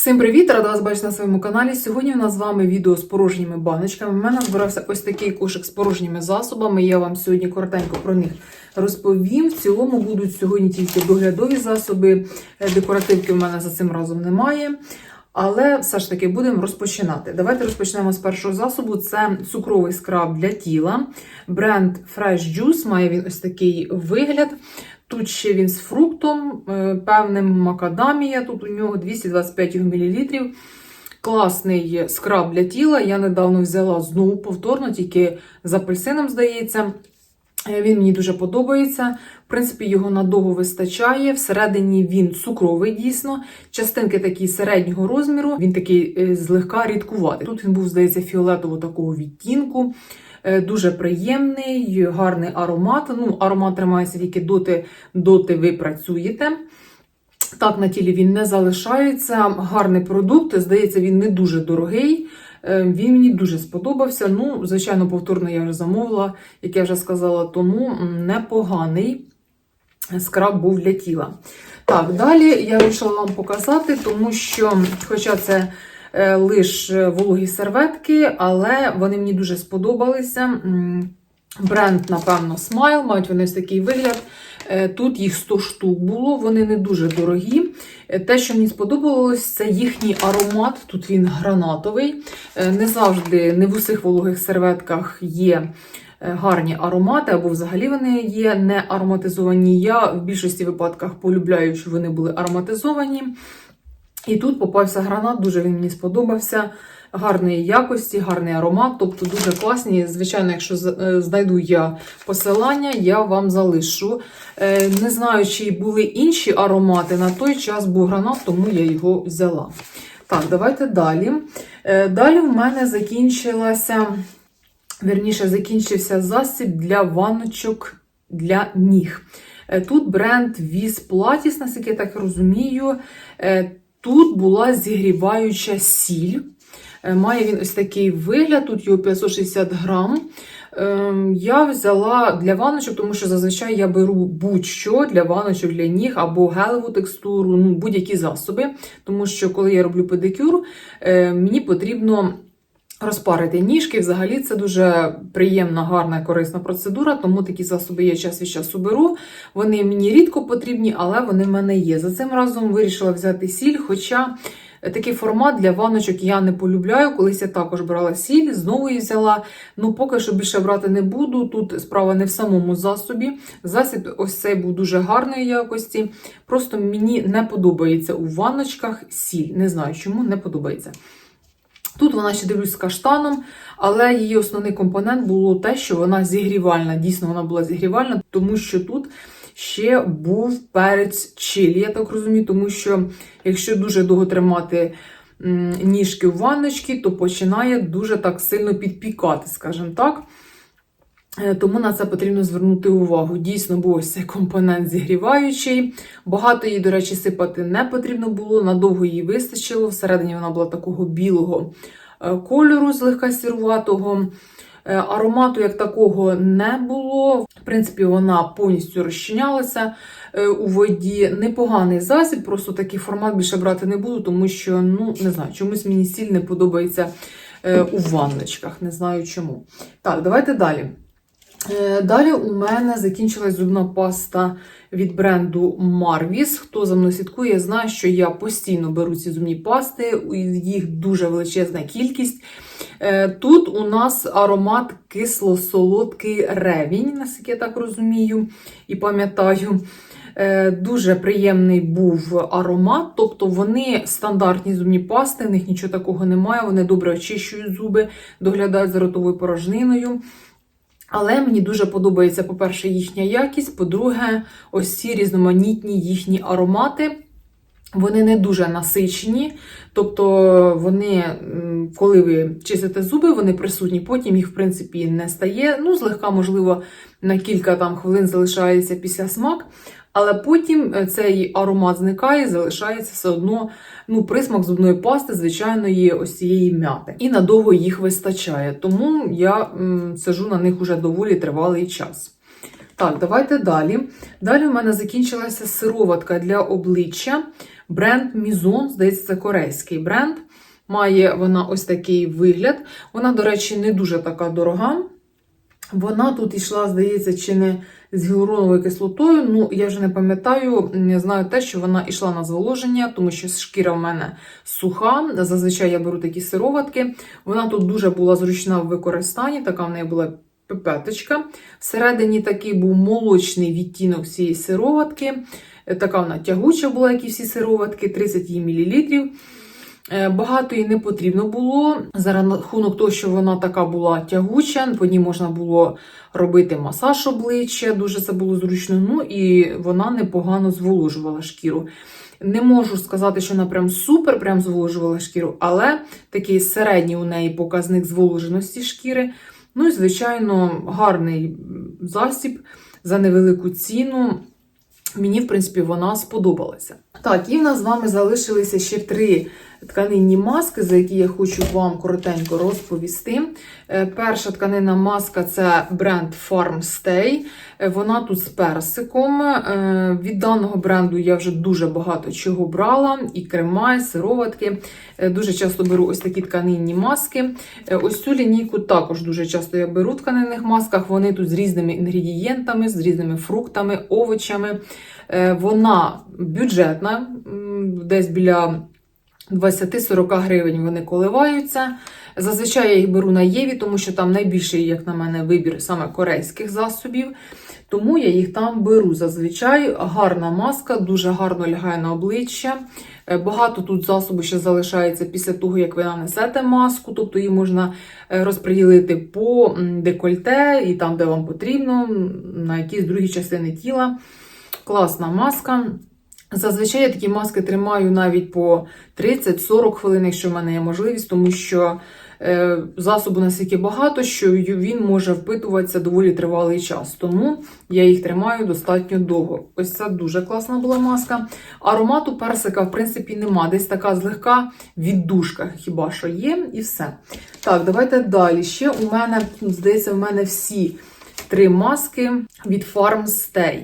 Всім привіт! Рада вас бачити на своєму каналі. Сьогодні у нас з вами відео з порожніми баночками. У мене збирався ось такий кошик з порожніми засобами. Я вам сьогодні коротенько про них розповім. В цілому будуть сьогодні тільки доглядові засоби. Е, Декоративки в мене за цим разом немає. Але все ж таки будемо розпочинати. Давайте розпочнемо з першого засобу. Це цукровий скраб для тіла. Бренд Fresh Juice. Має він ось такий вигляд. Тут ще він з фруктом, е, певним макадамія. Тут у нього 225 мл. Класний скраб для тіла. Я недавно взяла знову повторно, тільки з апельсином, здається. Е, Він мені дуже подобається. В принципі, його надовго вистачає. Всередині він цукровий, дійсно. Частинки такі середнього розміру. Він такий е, злегка рідкуватий. Тут він був, здається, фіолетово такого відтінку. Е, Дуже приємний, гарний аромат. Ну, аромат тримається тільки доти, доти ви працюєте. Так, на тілі він не залишається. Гарний продукт. Здається, він не дуже дорогий. Е, Він мені дуже сподобався. Ну, звичайно, повторно я вже замовила, як я вже сказала, тому непоганий скраб був для тіла. Так, далі я вирішила вам показати, тому що, хоча це е, лише вологі серветки, але вони мені дуже сподобалися. Бренд, напевно, Smile, мають вони ось такий вигляд. Е, Тут їх 100 штук було, вони не дуже дорогі. Е, Те, що мені сподобалось, це їхній аромат. Тут він гранатовий. Е, Не завжди, не в усіх вологих серветках є е, гарні аромати, або взагалі вони є не ароматизовані. Я в більшості випадках полюбляю, щоб вони були ароматизовані. І тут попався гранат, дуже він мені сподобався. Гарної якості, гарний аромат, тобто дуже класні. Звичайно, якщо е, знайду я посилання, я вам залишу. Е, Не знаю, чи були інші аромати. На той час був гранат, тому я його взяла. Так, давайте далі. Е, Далі в мене закінчилася, верніше, закінчився засіб для ванночок для ніг. Тут бренд Віз Платіс, наскільки я так розумію. Тут була зігріваюча сіль. Е, Має він ось такий вигляд, тут його 560 грам. Ем, Я взяла для ваночок, тому що зазвичай я беру будь-що для ваночок, для ніг або гелеву текстуру, ну будь-які засоби. Тому що коли я роблю педикюр, е, мені потрібно розпарити ніжки. Взагалі це дуже приємна, гарна і корисна процедура, тому такі засоби я час від часу беру. Вони мені рідко потрібні, але вони в мене є. За цим разом вирішила взяти сіль, хоча. Такий формат для ваночок я не полюбляю. Колись я також брала сіль, знову її взяла. Ну, поки що більше брати не буду. Тут справа не в самому засобі. Засіб ось цей був дуже гарної якості. Просто мені не подобається у ванночках сіль. Не знаю, чому не подобається. Тут вона ще дивлюсь з каштаном, але її основний компонент було те, що вона зігрівальна. Дійсно, вона була зігрівальна, тому що тут ще був перець чилі, я так розумію, тому що якщо дуже довго тримати ніжки в ванночці, то починає дуже так сильно підпікати, скажімо так. Е, Тому на це потрібно звернути увагу. Дійсно, був ось цей компонент зігріваючий. Багато її, до речі, сипати не потрібно було, надовго її вистачило. Всередині вона була такого білого е, кольору, злегка сіруватого. Е, Аромату як такого не було. В принципі, вона повністю розчинялася у воді. Непоганий засіб, просто такий формат більше брати не буду, тому що, ну, не знаю, чомусь мені сіль не подобається у ванночках. Не знаю чому. Так, давайте далі. Е, Далі у мене закінчилась зубна паста від бренду Marvis. Хто за мною слідкує, знає, що я постійно беру ці зубні пасти, їх дуже величезна кількість. Е, Тут у нас аромат кисло-солодкий ревінь, наскільки я так розумію і пам'ятаю. Е, Дуже приємний був аромат, тобто вони стандартні зубні пасти, в них нічого такого немає, вони добре очищують зуби, доглядають за ротовою порожниною. Але мені дуже подобається, по-перше, їхня якість, по-друге, ось ці різноманітні їхні аромати. Вони не дуже насичені, тобто вони, коли ви чистите зуби, вони присутні, потім їх, в принципі, не стає. Ну, злегка, можливо, на кілька там хвилин залишається після смак, але потім е, цей аромат зникає, залишається все одно ну, присмак зубної пасти, звичайної ось цієї м'яти. І надовго їх вистачає. Тому я м, сижу на них уже доволі тривалий час. Так, давайте далі. Далі у мене закінчилася сироватка для обличчя. бренд Мізон, здається, це корейський бренд. Має вона ось такий вигляд. Вона, до речі, не дуже така дорога. Вона тут йшла, здається, чи не з гіалуроновою кислотою. Ну, я вже не пам'ятаю, знаю те, що вона йшла на зволоження, тому що шкіра в мене суха. Зазвичай я беру такі сироватки. Вона тут дуже була зручна в використанні, така в неї була пипеточка. Всередині такий був молочний відтінок цієї сироватки. Е, Така вона тягуча була, як і всі сироватки, 30 її мл. Е, Багато їй не потрібно було за рахунок того, що вона така була тягуча, по ній можна було робити масаж обличчя, дуже це було зручно. Ну і вона непогано зволожувала шкіру. Не можу сказати, що вона прям супер прям зволожувала шкіру, але такий середній у неї показник зволоженості шкіри. Ну і, звичайно, гарний засіб за невелику ціну. Мені, в принципі, вона сподобалася. Так, і в нас з вами залишилися ще три тканинні маски, за які я хочу вам коротенько розповісти. Е, Перша тканинна маска це бренд Farmstay. Е, Вона тут з персиком. Е, Від даного бренду я вже дуже багато чого брала: і крема, і сироватки. Дуже часто беру ось такі тканинні маски. Ось цю лінійку також дуже часто я беру в тканинних масках. Вони тут з різними інгредієнтами, з різними фруктами, овочами. Вона бюджетна, десь біля 20-40 гривень вони коливаються. Зазвичай я їх беру на Єві, тому що там найбільший, як на мене, вибір саме корейських засобів. Тому я їх там беру зазвичай. Гарна маска, дуже гарно лягає на обличчя. Е, Багато тут засобу ще залишається після того, як ви нанесете маску, тобто її можна е, розподілити по декольте і там, де вам потрібно, на якісь другі частини тіла. Класна маска. Зазвичай я такі маски тримаю навіть по 30-40 хвилин, якщо в мене є можливість, тому що е, засобу настільки багато, що він може впитуватися доволі тривалий час. Тому я їх тримаю достатньо довго. Ось це дуже класна була маска. Аромату персика, в принципі, нема. Десь така злегка віддушка, хіба що є, і все. Так, давайте далі. Ще у мене, здається, в мене всі три маски від Farmstay.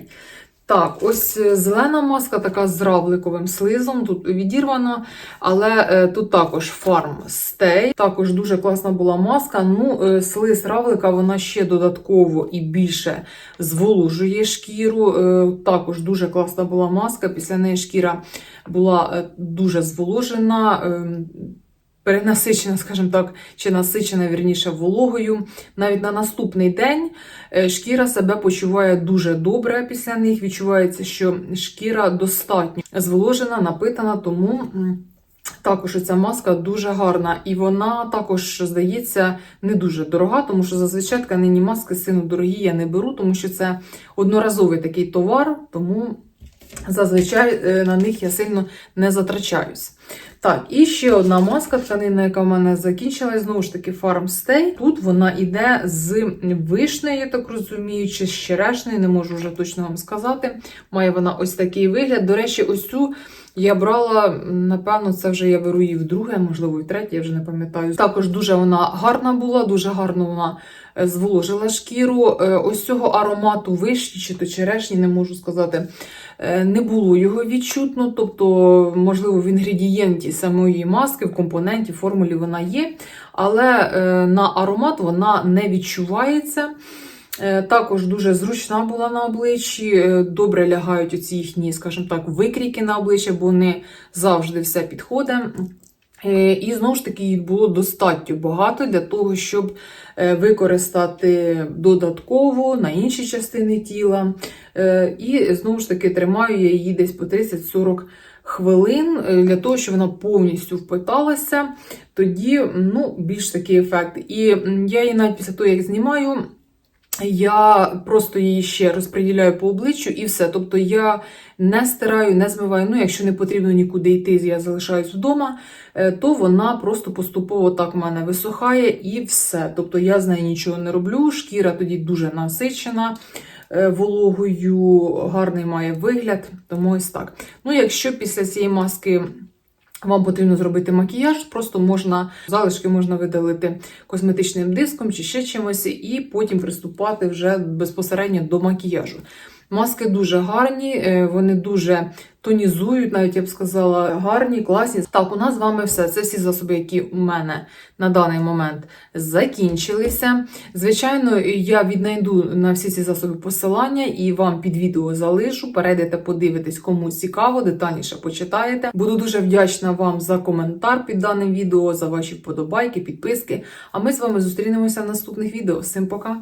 Так, ось е, зелена маска, така з равликовим слизом. Тут відірвана, але е, тут також Farm Stay. Також дуже класна була маска. Ну, е, слиз равлика вона ще додатково і більше зволожує шкіру. Також дуже класна була маска. Після неї шкіра була дуже зволожена. Перенасичена, скажімо так, чи насичена вірніше вологою. Навіть на наступний день е, шкіра себе почуває дуже добре після них. Відчувається, що шкіра достатньо зволожена, напитана, тому також ця маска дуже гарна. І вона також, здається, не дуже дорога, тому що зазвичай тканинні маски сильно дорогі я не беру, тому що це одноразовий такий товар, тому зазвичай е, на них я сильно не затрачаюсь. Так, і ще одна маска тканина, яка в мене закінчилась, знову ж таки, Farmstay. Тут вона йде з вишнею, я так розумію, чи з черешнею, не можу вже точно вам сказати. Має вона ось такий вигляд. До речі, ось цю я брала, напевно, це вже я беру її вдруге, можливо, і втретє, я вже не пам'ятаю. Також дуже вона гарна була, дуже гарно вона е, зволожила шкіру. Е, Ось цього аромату вишні чи то черешні, не можу сказати. Е, Не було його відчутно, тобто, можливо, в інгредієнті самої маски, в компоненті, формулі вона є, але на аромат вона не відчувається. Е, Також дуже зручна була на обличчі, е, добре лягають оці їхні, скажімо так, викрійки на обличчя, бо не завжди все підходить. Е, І знову ж таки було достатньо багато для того, щоб використати додатково на інші частини тіла. І знову ж таки тримаю я її десь по 30-40 хвилин для того, щоб вона повністю впиталася. Тоді ну, більш такий ефект. І я її навіть після того, як знімаю. Я просто її ще розподіляю по обличчю і все. Тобто я не стираю, не змиваю. Ну, якщо не потрібно нікуди йти, я залишаюсь вдома, е, то вона просто поступово так в мене висохає і все. Тобто я з нею нічого не роблю. Шкіра тоді дуже насичена е, вологою, гарний має вигляд. Тому ось так. Ну, якщо після цієї маски. Вам потрібно зробити макіяж, просто можна залишки можна видалити косметичним диском чи ще чимось, і потім приступати вже безпосередньо до макіяжу. Маски дуже гарні, е, вони дуже тонізують, навіть я б сказала, гарні, класні. Так, у нас з вами все. Це всі засоби, які у мене на даний момент закінчилися. Звичайно, я віднайду на всі ці засоби посилання і вам під відео залишу. Перейдете, подивитесь, кому цікаво, детальніше почитаєте. Буду дуже вдячна вам за коментар під даним відео, за ваші вподобайки, підписки. А ми з вами зустрінемося в наступних відео. Всім пока!